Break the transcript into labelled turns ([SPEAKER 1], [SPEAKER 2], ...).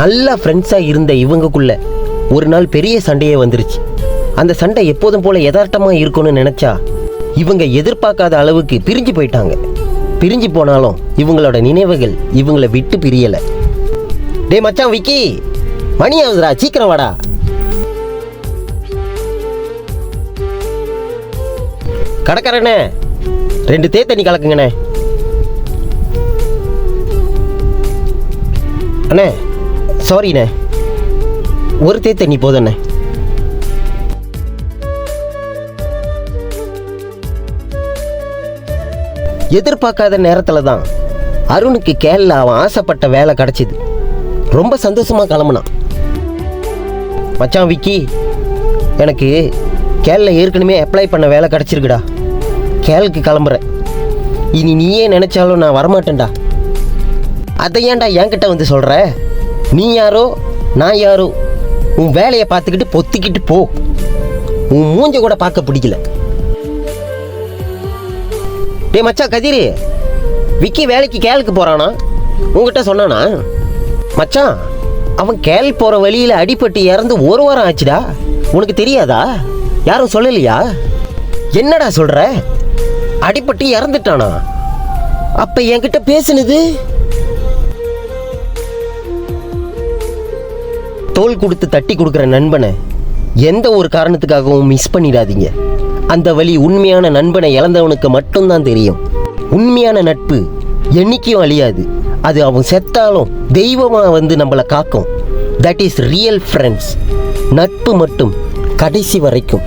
[SPEAKER 1] நல்லா ஃப்ரெண்ட்ஸாக இருந்த இவங்கக்குள்ளே ஒரு நாள் பெரிய சண்டையே வந்துருச்சு. அந்த சண்டை எப்போதும் போல் யதார்த்தமாக இருக்கும்னு நினச்சா இவங்க எதிர்பார்க்காத அளவுக்கு பிரிஞ்சு போயிட்டாங்க. பிரிஞ்சு போனாலும் இவங்களோட நினைவுகள் இவங்களை விட்டு பிரியலை. டே மச்சான் விக்கி! மணி ஆகுதுடா சீக்கிரம் வாடா. கடற்கரண்ணே ரெண்டு தே தண்ணி கலக்குங்கண்ணே. அண்ணே சாரிண்ணே ஒரு தே தண்ணி போதண்ணே எதிர்பார்க்காத நேரத்தில் தான் அருணுக்கு கேரள அவன் ஆசைப்பட்ட வேலை கிடச்சிது. ரொம்ப சந்தோஷமாக கிளம்புனான். மச்சான் விக்கி எனக்கு கேரள ஏற்கனவே அப்ளை பண்ண வேலை கிடச்சிருக்குடா. கேளுக்கு கிளம்புறேன். இனி நீயே நினச்சாலும் நான் வரமாட்டேன்டா. அதை ஏன்டா என்கிட்ட வந்து சொல்கிற நீ யாரோ நான் யாரோ உன் வேலையை பார்த்துக்கிட்டு பொத்திக்கிட்டு போ. உன் மூஞ்ச கூட பார்க்க பிடிக்கல. டேய் மச்சான் கதிரி விக்கி வேலைக்கு கேளுக்கு போகிறானா உங்ககிட்ட சொன்னானா? மச்சான் அவன் கேள் போகிற வழியில் அடிபட்டு இறந்து ஒரு வாரம் ஆச்சுடா. உனக்கு தெரியாதா? யாரும் சொல்லலையா? என்னடா சொல்கிற அடிபட்டு இறந்துட்டானா? அப்போ என்கிட்ட பேசுனது? தோல் கொடுத்து தட்டி கொடுக்குற நண்பனை எந்த ஒரு காரணத்துக்காகவும் மிஸ் பண்ணிடாதீங்க. அந்த வழி உண்மையான நண்பனை இழந்தவனுக்கு மட்டும்தான் தெரியும். உண்மையான நட்பு என்றைக்கும் அழியாது. அது அவன் செத்தாலும் தெய்வமாக வந்து நம்மளை காக்கும். தட் இஸ் ரியல் ஃப்ரெண்ட்ஸ் நட்பு மட்டும் கடைசி வரைக்கும்.